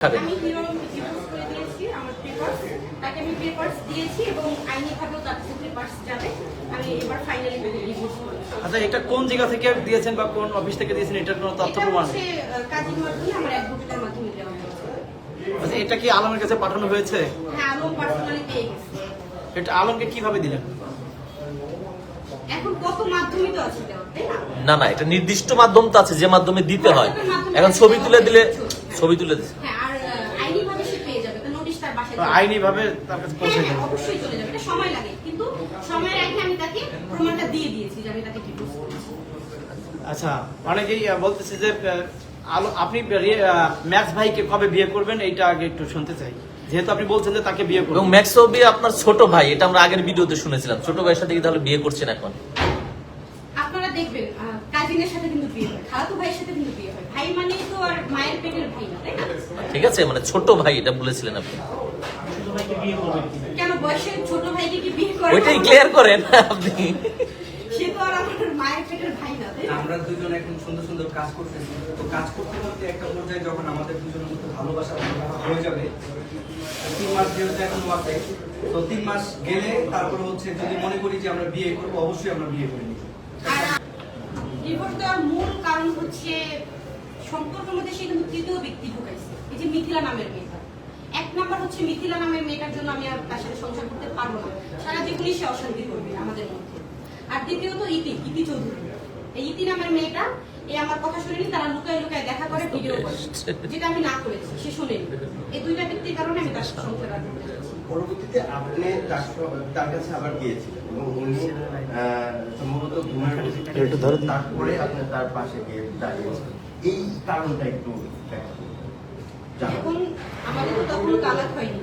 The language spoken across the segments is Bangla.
আমি হিরো ডিভোর্স করে দিয়েছি আমার পেপারস তাকে আমি পেপারস দিয়েছি এবং আইনিভাবেও তার কাছে পেপারস যাবে। আমি এবার ফাইনালি আচ্ছা এটা কোন জায়গা থেকে দিয়েছেন বা কোন অফিস থেকে দিয়েছেন এটার কোনো তথ্য প্রমাণ মাধ্যমে আমার অ্যাডভোকেটের মাধ্যমে দেওয়া হয়েছে। আচ্ছা এটা কি আলমের কাছে পাঠানো হয়েছে? হ্যাঁ আলম পার্সোনালি পেয়ে গেছে। এটা আলমকে কীভাবে দিলেন? এখন কত মাধ্যমই তো আছে তাই না? না না এটা নির্দিষ্ট মাধ্যম তো আছে যে মাধ্যমে দিতে হয়। এখন ছবি তুলে দিলে ছবি তুলে দিছে হ্যাঁ আর আহ, আইনিভাবে সে পেয়ে যাবে তো নোটিশ তার বাসায় চলে যাবে। আইনি ভাবে তার কাছে হ্যাঁ, পৌঁছে হ্যাঁ, অবশ্যই চলে যাবে। এটা সময় লাগে। কিন্তু সময়ের আগে আমি তাকে প্রমাণটা দিয়ে দিয়েছি যে আমি তাকে ডিভোর্স আচ্ছা অনেকেই বলতেছে যে আলো আপনি ম্যাক্স ভাইকে কবে বিয়ে করবেন এইটা আগে একটু শুনতে চাই। যেহেতু আপনি বলছেন যে তাকে বিয়ে এবং করবেন। ম্যাক্সও বিয়ে আপনার ছোট ভাই এটা আমরা আগের ভিডিওতে শুনেছিলাম। ছোট ভাইয়ের সাথে কি তাহলে বিয়ে করছেন এখন? আপনারা দেখবেন কাজিনের সাথে কিন্তু বিয়ে হয় খালাতো ভাইয়ের সাথে কিন্তু বিয়ে হয়। ভাই মানেই তো আর মায়ের পেটের ভাই না তাই না? ঠিক আছে মানে ছোট ভাই এটা বলেছিলেন আপনি। কেন? বয়সের ছোট ভাইকে কি বিয়ে ওইটাই ক্লিয়ার করেন আপনি। সে তো আর আমার মায়ের পেটের ভাই না আমরা দুজন এখন সুন্দর সুন্দর কাজ করতেছি। তো কাজ করতে করতে একটা পর্যায়ে যখন আমাদের দুজনের মধ্যে ভালোবাসা হয়ে যাবে তিন মাস যেহেতু এখন তো তিন মাস গেলে তারপরে হচ্ছে যদি মনে করি যে আমরা বিয়ে করব অবশ্যই আমরা বিয়ে করে নিব। মূল কারণ হচ্ছে সম্পর্কের মধ্যে সে কিন্তু তৃতীয় ব্যক্তি ঢুকাইছে। এই যে মিথিলা নামের মেয়েটা এক নাম্বার হচ্ছে মিথিলা নামের মেয়েটার জন্য আমি আর তার সাথে সংসার করতে পারব না। সারা জীবনই সে অশান্তি করবে আমাদের মধ্যে। আর দ্বিতীয়ত ইতি ইতি চৌধুরী। এই ইতি নামের মেয়েটা এই আমার কথা শুনেনি তারা লুকায় লুকায় দেখা করে ভিডিও করে। যেটা আমি না করেছি সে শুনেনি। এই দুইটা ব্যক্তির কারণে আমি তার সাথে সংসার পরবর্তীতে আপনি তার কাছে আবার গিয়েছিলেন এবং উনি আহ, সম্ভবত ঘুমের। তারপরে আপনি তার পাশে গিয়ে দাঁড়িয়েছেন এই কারণটা একটু ব্যাখ্যা এখন আমাদের তো তখন তালাক হয়নি।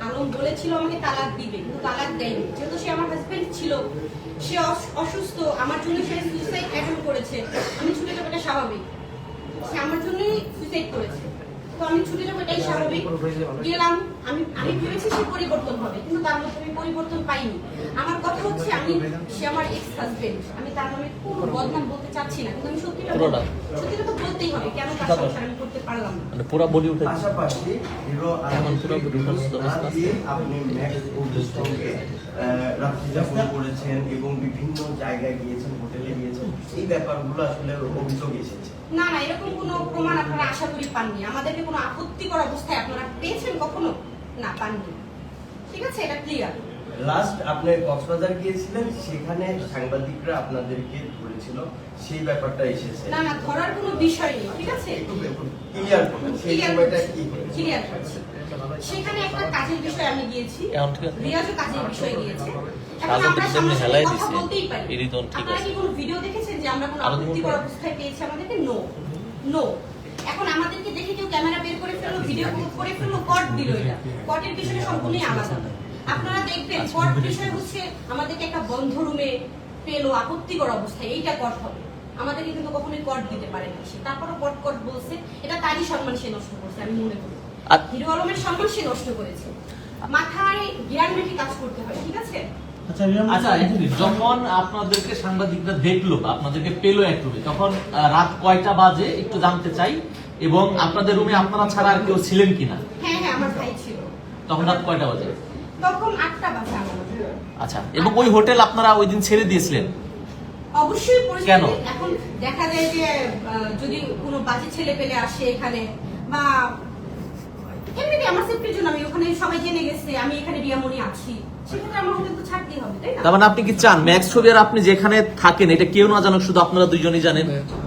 আলম বলেছিল আমাকে তালাক দিবে, কিন্তু তালাক দেয়নি। যেহেতু সে আমার হাজবেন্ড ছিল, সে অস- অসুস্থ, আমার জন্য সে সুইসাইড অ্যাটেম্প করেছে। আমি ছুটে যাওয়াটা স্বাভাবিক। সে আমার জন্যই সুইসাইড করেছে। তো আমি ছুটে যাব এটাই স্বাভাবিক। গেলাম আমি আমি ভেবেছি সে পরিবর্তন হবে কিন্তু তার মধ্যে আমি পরিবর্তন পাইনি। আমার কথা হচ্ছে আমি সে আমার এক্স হাজবেন্ড আমি তার নামে কোনো বদনাম বলতে চাচ্ছি না কিন্তু আমি সত্যিটা পুরোটা। সত্যিটা তো বলতেই হবে কেন তার সংসার আমি করতে পারলাম না? মানে পুরো বডি উঠে পাশাপাশি পুরো আপনি ম্যাক্স আহ, রাত্রি যাপন করেছেন এবং বিভিন্ন জায়গায় গিয়েছেন হোটেলে গিয়েছেন। এই ব্যাপারগুলো আসলে অভিযোগ এসেছে। না না এরকম কোনো প্রমাণ আপনারা আশা করি পাননি। আমাদেরকে কোনো আপত্তিকর অবস্থায় আপনারা পেয়েছেন কখনো? না পাননি। ঠিক আছে এটা ক্লিয়ার লাস্ট আপনি কক্সবাজার গিয়েছিলেন সেখানে সাংবাদিকরা আপনাদেরকে ধরেছিল সেই ব্যাপারটা এসেছে। না না ধরার কোনো বিষয় নেই ঠিক আছে? একটু ক্লিয়ার করুন সেই সময়টা কি করছি। সেখানে একটা কাজের বিষয়ে আমি গিয়েছি। ঠিক আছে? রিয়াজও কাজের বিষয়ে গিয়েছে। হেলাই দিছে, ঠিক আপনারা আছে। কোনো ভিডিও দেখেছেন যে আমরা কোনো আপত্তিকর অবস্থায় পেয়েছি? আমাদেরকে নো নো এখন আমাদেরকে দেখে কেউ ক্যামেরা বের করে ফেলল ভিডিও করে ফেলল কট দিল এটা। কটের বিষয়টা সম্পূর্ণই আলাদা। আপনারা দেখবেন কট বিষয় হচ্ছে আমাদেরকে একটা বন্ধ রুমে পেল আপত্তিকর অবস্থায়। এইটা কট হবে। আমাদেরকে কিন্তু কখনোই কট দিতে পারে না সে। তারপরও কট কট বলছে এটা তারই সম্মান সে নষ্ট করছে আমি মনে করি। হিরো আলমের সম্মান সে নষ্ট করেছে। মাথায় জ্ঞান রেখে কাজ করতে হয় ঠিক আছে? আচ্ছা এখানে যখন আপনাদেরকে সাংবাদিকরা দেখল বা আপনাদেরকে পেল এক রুমে তখন রাত কয়টা বাজে একটু জানতে চাই এবং আপনাদের রুমে আপনারা ছাড়া আর কেউ ছিলেন কিনা? হ্যাঁ হ্যাঁ আমার ভাই ছিল। তখন রাত কয়টা বাজে? তখন আটটা বাজে আচ্ছা এবং ওই হোটেল আপনারা ওই দিন ছেড়ে দিয়েছিলেন? অবশ্যই কেন? এখন দেখা যায় যে যদি কোনো বাজে ছেলে পেলে আসে এখানে বা এমনিতে আমার সেফটির জন্য আমি ওখানে সবাই জেনে গেছে আমি এখানে রিয়ামণি আছি। তার মানে আপনি কি চান? ম্যাক্স ছবি আর আপনি যেখানে থাকেন এটা কেউ না জানুক শুধু আপনারা দুইজনই জানেন।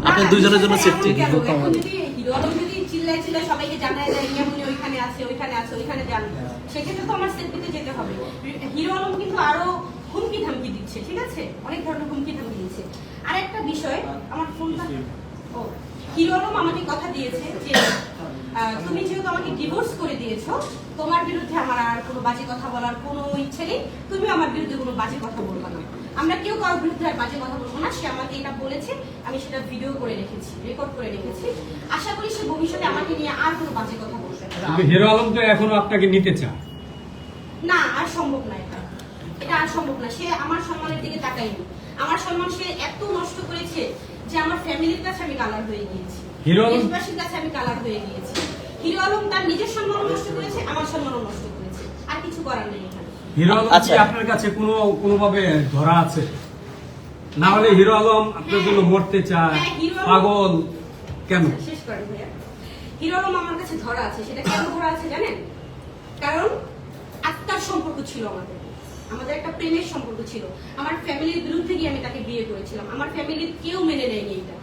আপনি না, দুইজনের জন্য সেফটি এমন কেন? এখন যদি হিরো আলম যদি চিল্লায় চিল্লায় সবাইকে জানায় যায় রিয়ামণি ওইখানে আছে ওইখানে আছে ওইখানে যান সেক্ষেত্রে তো আমার সেফটিতে যেতে হবে। হিরো আলম কিন্তু আরও হুমকি ধামকি দিচ্ছে ঠিক আছে? অনেক ধরনের হুমকি ধামকি দিচ্ছে। আর একটা বিষয় আমার ফোনটা ও। হিরো আলম আমাকে কথা দিয়েছে যে তুমি যেহেতু আমাকে ডিভোর্স করে দিয়েছ তোমার বিরুদ্ধে আমার আর কোনো বাজে কথা বলার কোনো ইচ্ছে নেই তুমি আমার বিরুদ্ধে কোনো বাজে কথা বলবে না। আমরা কেউ কারোর বিরুদ্ধে আর বাজে কথা বলব না সে আমাকে এটা বলেছে আমি সেটা ভিডিও করে রেখেছি রেকর্ড করে রেখেছি। আশা করি সে ভবিষ্যতে আমাকে নিয়ে আর কোনো বাজে কথা বলবে না। হিরো আলম তো এখনও আপনাকে নিতে চায়। না আর সম্ভব না এটা। এটা আর সম্ভব না সে আমার সম্মানের দিকে তাকায়নি। আমার সম্মান সে এত নষ্ট করেছে যে আমার ফ্যামিলির কাছে আমি কালার হয়ে গিয়েছি। দেশবাসীর কাছে আমি কালার হয়ে গিয়েছি। হিরো আলম তার নিজের সম্মান নষ্ট করেছে আমার সম্মানও নষ্ট করেছে। আর কিছু করার নেই হিরো আলম আচ্ছা। কি আপনার কাছে কোনো কোনোভাবে ধরা আছে? না হলে হিরো আলম আপনার জন্য মরতে চায় হ্যাঁ, পাগল কেন? শেষ করেন ভাইয়া। হিরো আলম আমার কাছে ধরা আছে সেটা কেন ধরা আছে জানেন? কারণ আত্মার সম্পর্ক ছিল আমাদের। আমাদের একটা প্রেমের সম্পর্ক ছিল। আমার ফ্যামিলির বিরুদ্ধে গিয়ে আমি তাকে বিয়ে করেছিলাম। আমার ফ্যামিলির কেউ মেনে নেয়নি এটা।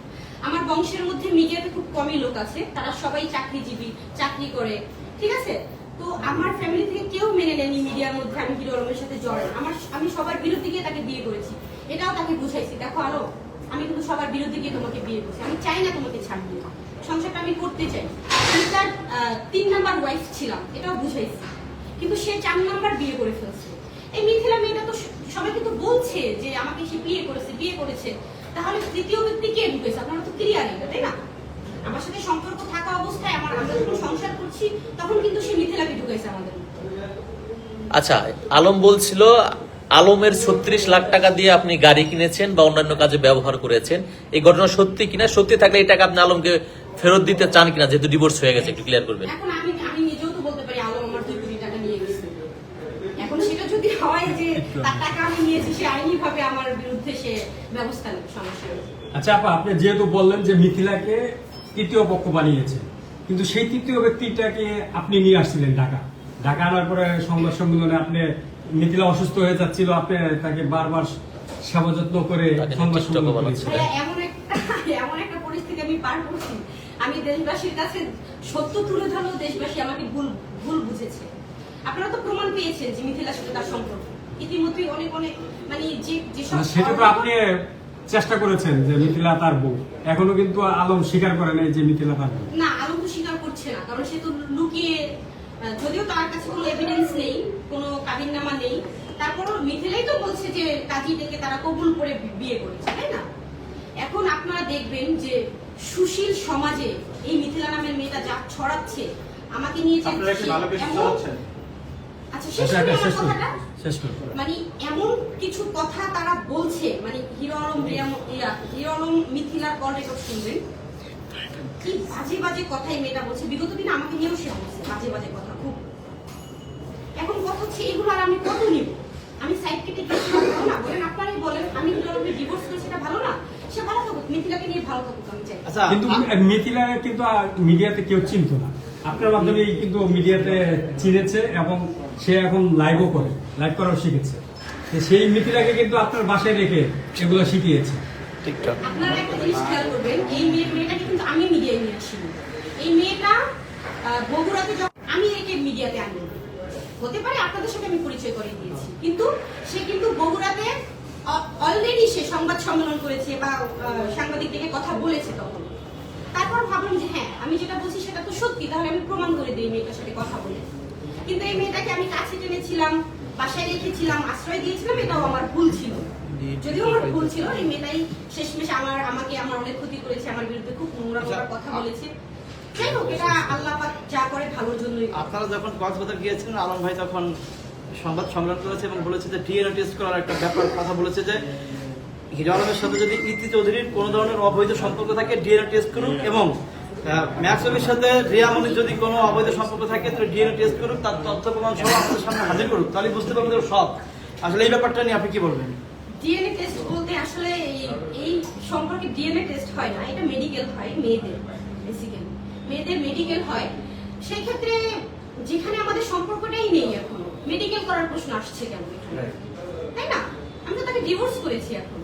আমার বংশের মধ্যে মিডিয়াতে খুব কমই লোক আছে। তারা সবাই চাকরিজীবী, চাকরি করে। ঠিক আছে? তো আমার ফ্যামিলি থেকে কেউ মেনে নেয়নি মিডিয়ার মধ্যে আমি হিরো আলমের সাথে জড়াই। আমার আমি সবার বিরুদ্ধে গিয়ে তাকে বিয়ে করেছি। এটাও তাকে বুঝাইছি। দেখো আলো, আমি কিন্তু সবার বিরুদ্ধে গিয়ে তোমাকে বিয়ে করছি। আমি চাই না তোমাকে ছাড়বো সংসারটা আমি করতে চাই। আমি তার তিন নাম্বার ওয়াইফ ছিলাম। এটাও বুঝাইছি। কিন্তু সে চার নাম্বার বিয়ে করে ফেলছে। এই মিথিলা মেয়েটা তো সবাই কিন্তু বলছে যে আমাকে সে বিয়ে করেছে বিয়ে করেছে। তাহলে তৃতীয় ব্যক্তি কে ঢুকেছে? আপনারা তো ক্লিয়ার এটা তাই না? আমার সাথে সম্পর্ক থাকা অবস্থায় আমার আমরা যখন সংসার করছি তখন কিন্তু সে মিথিলাকে ঢুকেছে আমাদের। আচ্ছা আলম বলছিল আলমের ছত্রিশ লাখ টাকা দিয়ে আপনি গাড়ি কিনেছেন বা অন্যান্য কাজে ব্যবহার করেছেন। এই ঘটনা সত্যি কিনা? সত্যি থাকলে এই টাকা আপনি আলমকে ফেরত দিতে চান কিনা? যেহেতু ডিভোর্স হয়ে গেছে একটু ক্লিয়ার করবেন। এখন আমি আমি নিজেও তো বলতে পারি আলম আমার দুই কোটি টাকা নিয়ে গেছে এখন সেটা যদি হয় যে তার টাকা আমি নিয়েছি সে আইনি ভাবে আমার বিরুদ্ধে সে ব্যবস্থা নেবে সমস্যা আচ্ছা আপা আপনি যেহেতু বললেন যে মিথিলাকে তৃতীয় পক্ষ বানিয়েছে কিন্তু সেই তৃতীয় ব্যক্তিটাকে আপনি নিয়ে আসছিলেন ঢাকা। ঢাকা আনার পরে সংবাদ সম্মেলনে আপনি মিথিলা অসুস্থ হয়ে যাচ্ছিল আপনি তাকে বারবার সেবা যত্ন করে সংবাদ সম্মেলন বানাচ্ছেন। এমন একটা এমন একটা পরিস্থিতি আমি পার করছি। আমি দেশবাসীর কাছে সত্য তুলে ধরলেও দেশবাসী আমাকে ভুল ভুল বুঝেছে। আপনারা তো প্রমাণ পেয়েছেন যে মিথিলার সাথে তার সম্পর্ক। ইতিমধ্যেই অনেক অনেক মানে যে যেসব সেটা তো আপনি চেষ্টা করেছেন যে মিথিলা তার বউ। এখনও কিন্তু আলম স্বীকার করে নাই যে মিথিলা তার বউ। না আলম তো স্বীকার করছে না কারণ সে তো লুকিয়ে যদিও তার কাছে কোনো এভিডেন্স নেই কোনো কাবিননামা নেই তারপরও মিথিলাই তো বলছে যে কাজী থেকে তারা কবুল করে বিয়ে করেছে তাই না? এখন আপনারা দেখবেন যে সুশীল সমাজে এই মিথিলা নামের মেয়েটা যা ছড়াচ্ছে আমাকে নিয়ে যে আচ্ছা শেষ আচ্ছা করি আচ্ছা, আমার কথাটা। মানে এমন কিছু কথা তারা বলছে মানে হিরো আলম হিরো আলম মিথিলার কল রেকর্ড শুনবেন। কি বাজে বাজে কথাই মেয়েটা বলছে। বিগত দিনে আমাকে নিয়েও সে বলছে বাজে বাজে কথা খুব। এখন কথা হচ্ছে এগুলো আর আমি কত নিব? আমি সাইড কেটে ভালো না? বলেন আপনারাই বলেন আমি হিরো আলমকে ডিভোর্স করে সেটা ভালো না? সে ভালো থাকুক মিথিলাকে নিয়ে ভালো থাকুক আমি চাই। আচ্ছা কিন্তু মিথিলা কিন্তু মিডিয়াতে কেউ চিনতো না। আপনার মাধ্যমে কিন্তু মিডিয়াতে চিনেছে এবং সে এখন লাইভও করে লাইভ করাও শিখেছে। সেই মিথিলাকে কিন্তু আপনার বাসায় রেখে এগুলো শিখিয়েছে। টিকটক। আপনারা একটা জিনিস খেয়াল করবেন এই মেয়ে মেয়েটাকে কিন্তু আমি মিডিয়ায় নিয়ে এই মেয়েটা বগুড়াতে আমি একে মিডিয়াতে আনি হতে পারে আপনাদের সাথে আমি পরিচয় করে দিয়েছি। কিন্তু সে কিন্তু বগুড়াতে অলরেডি সে সংবাদ সম্মেলন করেছে বা সাংবাদিকদেরকে কথা বলেছে তখন। তারপর ভাবলাম যে হ্যাঁ আমি যেটা বলছি সেটা তো সত্যি তাহলে আমি প্রমাণ করে দিই মেয়েটার সাথে কথা বলে। কিন্তু এই মেয়েটাকে আমি কাছে টেনেছিলাম বাসায় রেখেছিলাম আশ্রয় দিয়েছিলাম এটাও আমার ভুল ছিল। যদিও আমার ভুল ছিল এই মেয়েটাই শেষমেশ আমার আমাকে আমার অনেক ক্ষতি করেছে আমার বিরুদ্ধে খুব নোংরা নোংরা কথা বলেছে। যাই হোক এটা আল্লাহ যা করে ভালোর জন্যই আপনারা যখন কক্সবাজার গিয়েছিলেন আলম ভাই তখন সংবাদ সম্মেলন করেছে এবং বলেছে যে ডিএনএ টেস্ট করার একটা ব্যাপার কথা বলেছে যে হিরো আলমের সাথে যদি ইতি চৌধুরীর কোনো ধরনের অবৈধ সম্পর্ক থাকে ডিএনএ টেস্ট করুক এবং ম্যাক্সমের সাথে রিয়ামনির যদি কোনো অবৈধ সম্পর্ক থাকে তাহলে ডিএনএ টেস্ট করুক তার তথ্য প্রমাণ সহ আমাদের সামনে হাজির করুক। তাহলে বুঝতে পারবেন সৎ আসলে এই ব্যাপারটা নিয়ে আপনি কি বলবেন? ডিএনএ টেস্ট বলতে আসলে এই- এই সম্পর্কে ডিএনএ টেস্ট হয় না এটা মেডিকেল হয় মেয়েদের বেসিক্যালি মেয়েদের মেডিকেল হয়। সেই ক্ষেত্রে যেখানে আমাদের সম্পর্কটাই নেই এখনও মেডিকেল করার প্রশ্ন আসছে কেন তাই না? আমি তো তাকে ডিভোর্স করেছি এখন।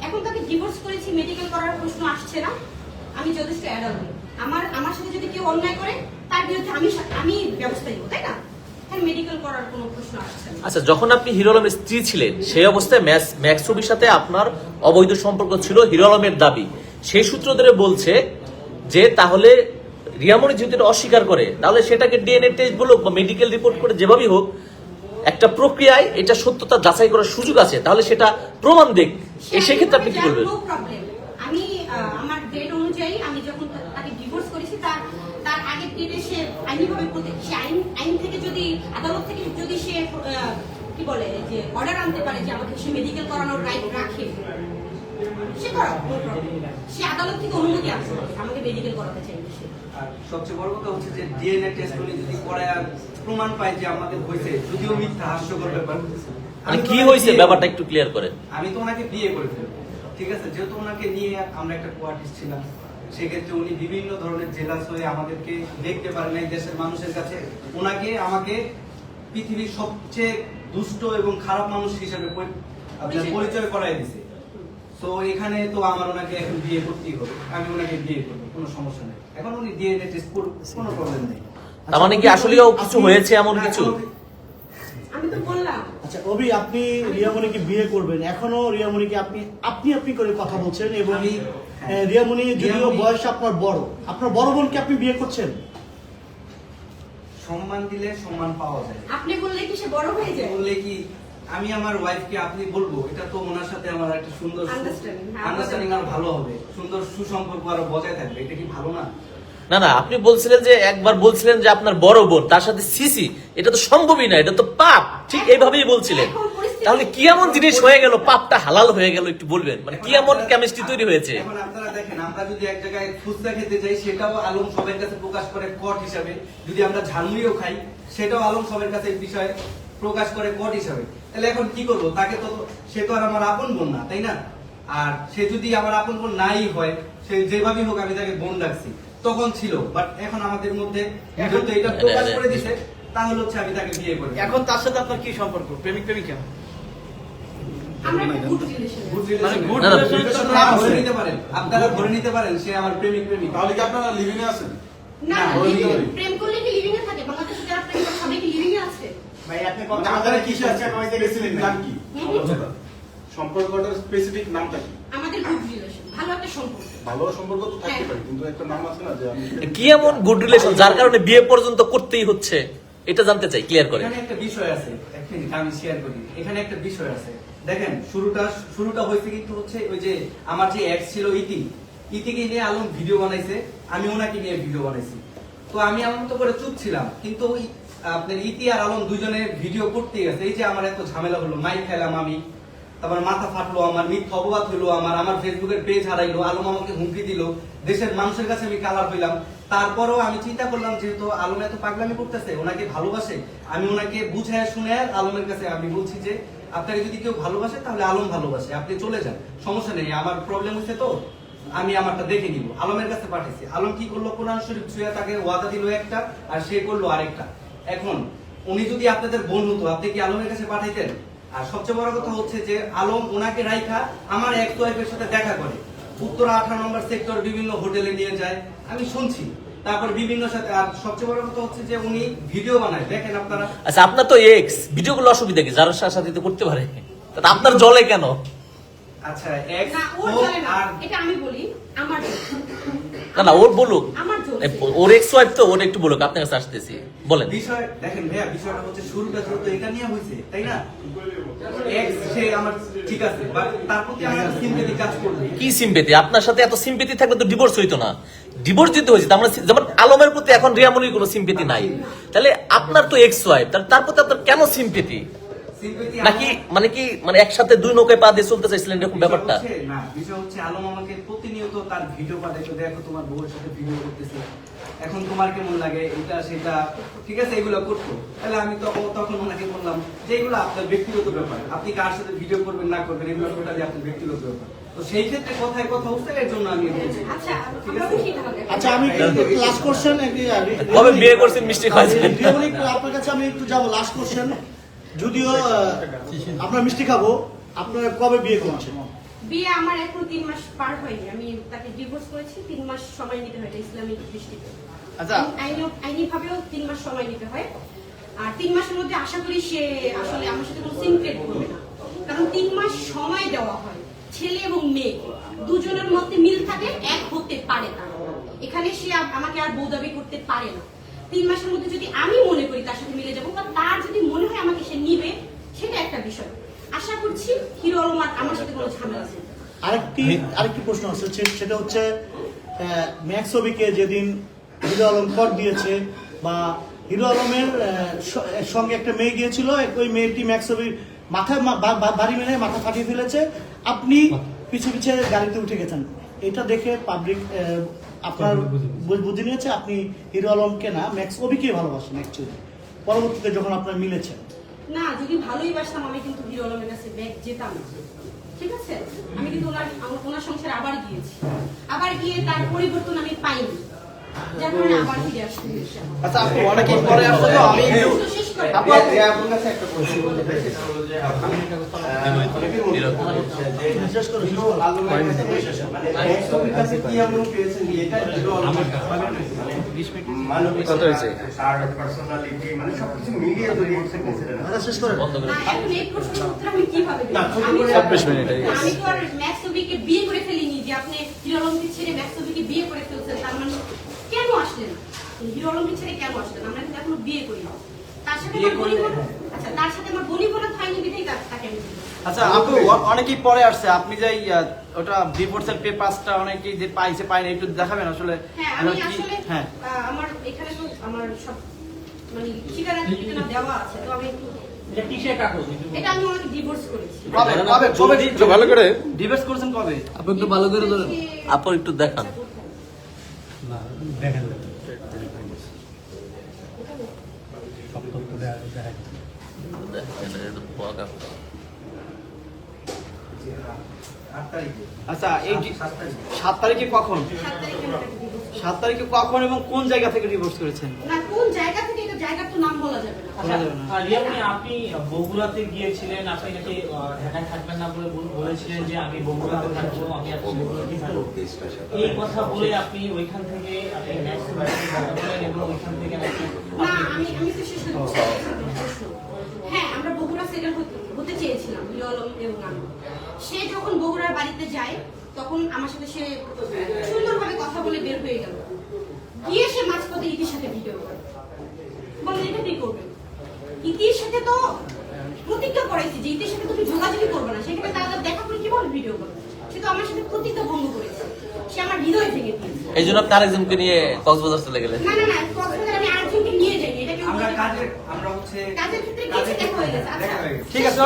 এখন তাকে ডিভোর্স করেছি মেডিকেল করার প্রশ্ন আসছে না। আমি যথেষ্ট অ্যাডাল্ট আমার আমার সাথে যদি কেউ অন্যায় করে তার বিরুদ্ধে আমি আমি ব্যবস্থা নিব তাই না? মেডিকেল করার কোনো প্রশ্ন আসছে না। আচ্ছা যখন আপনি হিরো আলমের স্ত্রী ছিলেন সেই অবস্থায় ম্যাক্স ছবির সাথে আপনার অবৈধ সম্পর্ক ছিল হিরো আলমের দাবি। সেই সূত্র ধরে বলছে যে তাহলে রিয়ামনি যেহেতু এটা অস্বীকার করে তাহলে সেটাকে ডিএনএ টেস্ট বলুক বা মেডিকেল রিপোর্ট করে যেভাবেই হোক একটা প্রক্রিয়ায় এটা সত্যতা যাচাই করার সুযোগ আছে তাহলে সেটা প্রমাণ দেখ। সেক্ষেত্রে আপনি কি বলবেন নো প্রবলেম আমি আহ, আমার ডেট অনুযায়ী আমি যখন তা- তাকে ডিভোর্স করেছি তার তার আগের ডেটে সে আইনিভাবে প্রতি- সে আইন আইন থেকে যদি আদালত থেকে যদি সে কি বলে যে অর্ডার আনতে পারে যে আমাকে সে মেডিকেল করানোর রাইট রাখে সে করা সে আদালত থেকে অনুমতি আছে আমাকে মেডিকেল করাতে চাইবে আর সবচেয়ে বড় কথা হচ্ছে যে ডিএনএ টেস্ট উনি যদি করে প্রমাণ পায় যে আমাদের হয়েছে যদিও মিথ্যা হাস্যকর ব্যাপার। মানে আমি তো কি ওনাকে হয়েছে? বিয়ে ব্যাপারটা একটু ক্লিয়ার করেন। আমি তো ওনাকে বিয়ে করে ফেলব। ঠিক আছে? যেহেতু ওনাকে নিয়ে আমরা একটা কোয়ার্টিস্ট ছিলাম সেক্ষেত্রে উনি বিভিন্ন ধরনের জেলাস হয়ে আমাদেরকে দেখতে পারেন এই দেশের মানুষের কাছে। ওনাকে আমাকে পৃথিবীর সবচেয়ে দুষ্ট এবং খারাপ মানুষ হিসেবে আপনার পরিচয় করাই দিছে। তো এখানে তো আমার ওনাকে এখন বিয়ে করতেই হবে। আমি ওনাকে বিয়ে করব কোনো সমস্যা নেই। এখন উনি ডিএনএ টেস্ট করুক কোনো প্রবলেম নেই। তার মানে কি আসলেও কিছু হয়েছে এমন কিছু? আমি তো বললাম। আচ্ছা অভি আপনি রিয়ামণিকে বিয়ে করবেন। এখনও রিয়ামণিকে আপনি আপনি আপনি করে কথা বলছেন এবং রিয়ামণি যদিও বয়স আপনার বড়। আপনার বড় বোনকে আপনি বিয়ে করছেন? সম্মান দিলে সম্মান পাওয়া যায়। আপনি বললে কি সে বড় হয়ে যায়? বললে কি আমি আমার ওয়াইফকে আপনি বলব। এটা তো ওনার সাথে আমার একটা সুন্দর আন্ডারস্ট্যান্ডিং আরও ভালো হবে। সুন্দর সুসম্পর্ক আরও বজায় থাকবে। এটা কি ভালো না? না না আপনি বলছিলেন যে একবার বলছিলেন যে আপনার বড় বোন তার সাথে সিসি এটা তো সম্ভবই না এটা তো পাপ ঠিক এইভাবেই বলছিলেন। তাহলে কি এমন জিনিস হয়ে গেল পাপটা হালাল হয়ে গেল একটু বলবেন? মানে কি এমন কেমিস্ট্রি তৈরি হয়েছে? এখন আপনারা দেখেন আমরা যদি এক জায়গায় ফুচকা খেতে যাই সেটাও আলম সবের কাছে প্রকাশ করে কট হিসাবে। যদি আমরা ঝালমুড়িও খাই সেটাও আলম সবের কাছে বিষয়ে প্রকাশ করে কট হিসাবে। তাহলে এখন কি করব? তাকে তো সে তো আর আমার আপন বোন না তাই না? আর সে যদি আমার আপন বোন নাই হয় সে যেভাবেই হোক আমি তাকে বোন ডাকছি। তখন ছিল বাট এখন আমাদের মধ্যে যেহেতু এটা প্রকাশ করে দিছে তাহলে হচ্ছে আমি তাকে বিয়ে করি এখন তার সাথে আপনার কি সম্পর্ক? প্রেমিক প্রেমিকা? মানে তো আপনারা ধরে নিতে পারেন। সে আমার প্রেমিক প্রেমিক। তাহলে কি আপনারা লিভিনে আছেন? না না, living এ। ওই- প্রেম করলে কি লিভিং এ থাকে? বাংলাদেশে যারা প্রেম করে সবাই কি লিভিং এ আছে? ভাই আপনি মানে কিসে গেছিলেন নাম কি। সম্পর্কটার স্পেসিফিক নামটা কি? আমাদের গুড রিলেশন ভালো একটা সম্পর্ক। ভালো সম্পর্ক তো থাকতে হ্যাঁ। পারে কিন্তু একটা নাম আছে না যে আমি কি এমন গুড রিলেশন যার কারণে বিয়ে পর্যন্ত করতেই হচ্ছে? এটা জানতে চাই ক্লিয়ার করে। এখানে একটা বিষয় আছে আমি শেয়ার করি। এখানে একটা বিষয় আছে। দেখেন শুরুটা শুরুটা হয়েছে কিন্তু হচ্ছে ওই যে আমার যে এক্স ছিল ইতি। ইতিকে নিয়ে আলম ভিডিও বানাইছে আমি ওনাকে নিয়ে ভিডিও বানাইছি। তো আমি এমন তো করে চুপ ছিলাম কিন্তু আপনার ইতি আর আলম দুজনে ভিডিও করতে গেছে। এই যে আমার এত ঝামেলা হলো মাই খেলাম আমি। তারপর মাথা ফাটলো, আমার মিথ্যা অপবাদ হইল, আমার আমার ফেসবুকের পেজ হারাইলো, আলম আমাকে হুমকি দিল, দেশের মানুষের কাছে আমি কালার হইলাম। তারপরও আমি চিন্তা করলাম, যেহেতু আলম এত পাগলামি করতেছে, ওনাকে ভালোবাসে, আমি ওনাকে বুঝায় শুনে আলমের কাছে আমি বলছি যে, আপনাকে যদি কেউ ভালোবাসে, তাহলে আলম ভালোবাসে, আপনি চলে যান, সমস্যা নেই, আমার প্রবলেম হচ্ছে তো, আমি আমারটা দেখে নিব। আলমের কাছে পাঠিয়েছি। আলম কি করল? কোরআন শরীফ ছুঁয়ে তাকে ওয়াদা দিল একটা, আর সে করল আরেকটা। এখন, উনি যদি আপনাদের বোন হতো, আপনি কি আলমের কাছে পাঠাইতেন? আর সবচেয়ে বড় কথা হচ্ছে যে আলম ওনাকে রাইখা আমার এক ওয়াইফের সাথে দেখা করে। উত্তরা আঠারো নম্বর সেক্টর বিভিন্ন হোটেলে নিয়ে যায়। আমি শুনছি। তারপর বিভিন্ন সাথে আর সবচেয়ে বড় কথা হচ্ছে যে উনি ভিডিও বানায়। দেখেন আপনারা। আচ্ছা আপনার তো এক্স ভিডিওগুলো অসুবিধা কি? যার সাথে করতে পারে। আপনার জলে কেন? আচ্ছা এক না ওর চলে না। এটা আমি বলি আমার না না ওর বলুক। আমার জন্য এ, ওর এক্স ওয়াইফ তো ওর একটু বলুক আপনার কাছে আসতেছি। বলেন। বিষয় দেখেন ভাইয়া বিষয়টা হচ্ছে শুরুটা যেহেতু এটা নিয়ে হয়েছে তাই না? এক্স সে আমার ঠিক আছে বাট তার প্রতি আমার সিম্পেথি কাজ করবে। কি সিম্পেতি আপনার সাথে এত সিম্পেতি থাকলে তো ডিভোর্স হইতো না। ডিভোর্স দিতে হয়েছে মানে যেমন আলমের প্রতি এখন রিয়ামনির কোনো সিম্পেতি নাই। তাহলে আপনার তো এক্স ওয়াইফ তার প্রতি আপনার কেন সিম্পেতি সিম্পেথি নাকি মানে কি মানে একসাথে দুই নৌকায় পা দিয়ে চলতে চাইছিলেন এরকম ব্যাপারটা? না বিষয় হচ্ছে আলম আমাকে প্রতিনিয়ত তার ভিডিও পাঠাইতো দেখো তোমার বউয়ের সাথে ভিডিও করতেছে। এখন তোমার কেমন লাগে? এটা সেটা ঠিক আছে এগুলো করতো। তাহলে আমি তখন তখন ওনাকে বললাম যে এগুলো আপনার ব্যক্তিগত ব্যাপার। আপনি কার সাথে ভিডিও করবেন না করবেন এগুলো টোটালি আপনার ব্যক্তিগত ব্যাপার। তো সেই ক্ষেত্রে কথায় কথা হচ্ছে এর জন্য আমি বলছি। আচ্ছা ঠিক আছে? আচ্ছা আমি লাস্ট কোশ্চেন কবে বিয়ে করছেন মিষ্টি আপনার কাছে আমি একটু যাব লাস্ট কোশ্চেন যদিও আপনার মিষ্টি খাব আপনারা কবে বিয়ে করছেন? বিয়ে আমার এখন তিন মাস পার হয়নি। আমি তাকে ডিভোর্স করেছি তিন মাস সময় নিতে হয় ইসলামিক দৃষ্টিতে। আচ্ছা। আইনি ভাবেও তিন মাস সময় নিতে হয়। আর তিন মাসের মধ্যে আশা করি সে আসলে আমার সাথে কোনো সিনক্রেট করবে না। কারণ তিন মাস সময় দেওয়া হয় ছেলে এবং মেয়ে দুজনের মধ্যে মিল থাকে এক হতে পারে না। এখানে সে আমাকে আর বউ দাবি করতে পারে না। তিন মাসের মধ্যে যদি আমি মনে করি তার সাথে মিলে যাব, বা তার যদি মনে হয় আমাকে সে নিবে, সেটা একটা বিষয়। আশা করছি হিরো আলম আর আমার সাথে কোনো ঝামেলা আছে আরেকটি আরেকটি প্রশ্ন সেটা হচ্ছে যেদিন হিরো আলম কর দিয়েছে, বা হিরো আলমের সঙ্গে একটা মেয়ে গিয়েছিল ওই মেয়েটি ম্যাক্স ছবির মাথায় বাড়ি মেরে মাথা ফাটিয়ে ফেলেছে। আপনি পিছে পিছে গাড়িতে উঠে গেছেন। এটা দেখে পাবলিক আপনার বুঝে নিয়েছে। আপনি হিরো আলমকে না ম্যাক্স ওবিকে ভালোবাসেন অ্যাকচুয়ালি পরবর্তীতে যখন আপনার মিলেছে। না যদি ভালোই বাসতাম আমি কিন্তু হিরো আলমের কাছে ব্যাগ যেতাম ঠিক আছে? আমি কিন্তু ওনার আমার- ওনার সংসারে আবার গিয়েছি। আবার গিয়ে তার পরিবর্তন আমি পাইনি। আচ্ছা হিরো কাছে মানে ম্যাক্স মানে মানে আচ্ছা শেষ আমি তো- 26 মিনিট আমি তো আর বিয়ে করে ফেলিনি যে আপনি ছেড়ে ম্যাক্সবিকে বিয়ে করে ফেলছেন তার মানে কেন আসলেন হিরো আলমকে ছেড়ে কেন আসলেন আমরা কিন্তু এখনও বিয়ে করি না। তার সাথে বিয়ে আমার বনিবনা আচ্ছা তার সাথে আমার বনিবনা হয়নি বিধাই তাকে আমি বিয়ে করি। আচ্ছা আপু অ- অনেকেই পরে আসছে। আপনি যে এই, আহ, ওটা ডিভোর্সের পেপারসটা অনেকেই যে পাইছে পায়নি একটু দেখাবেন আসলে। হ্যাঁ আমি কি- আসলে হ্যাঁ। আহ, আমার এখানে তো আমার সব মানে ঠিকানা ঠিকানা দেওয়া আছে তো আমি একটু এটা আমি ওনাকে ডিভোর্স করেছি। কবে কবে কবে ভালো করে ডিভোর্স করেছেন কবে? আপনি একটু ভালো করে ধরেন আপু একটু দেখান। সব তথ্য দেখা আচ্ছা এই সাত তারিখে কখন? সাত তারিখে কখন এবং কোন জায়গা থেকে ডিভোর্স করেছেন? কোন জায়গা থেকে জায়গার তো নাম বলা যাবে না। রিয়ামনি আপনি বগুড়াতে গিয়েছিলেন আপনি নাকি ঢাকায় থাকবেন না বলে বলেছিলেন যে আমি বগুড়াতে থাকব আমি বগুড়াতে থাকব এই কথা বলে আপনি ওইখান থেকে আপনি ম্যাক্সিমাম কথা এবং ওইখান থেকে নাকি না আমি আমি তো শেষ হ্যাঁ আমরা বগুড়া সেটেল হতে চেয়েছিলাম হিরো এবং আমি। সে যখন বগুড়ার বাড়িতে যায় তখন আমার সাথে সে সুন্দরভাবে কথা বলে বের হয়ে গেল। গিয়ে সে মাঝপথে ইতির সাথে ভিডিও করে। করবে। তো প্রতিজ্ঞা করেছি যে ইতির তুমি যোগাযোগই করবে না। সেখানে ভিডিও করবে এই জন্য তার একজনকে নিয়ে কক্সবাজার চলে গেলেন। নিয়ে যাই। কাজে আমরা ঠিক আছে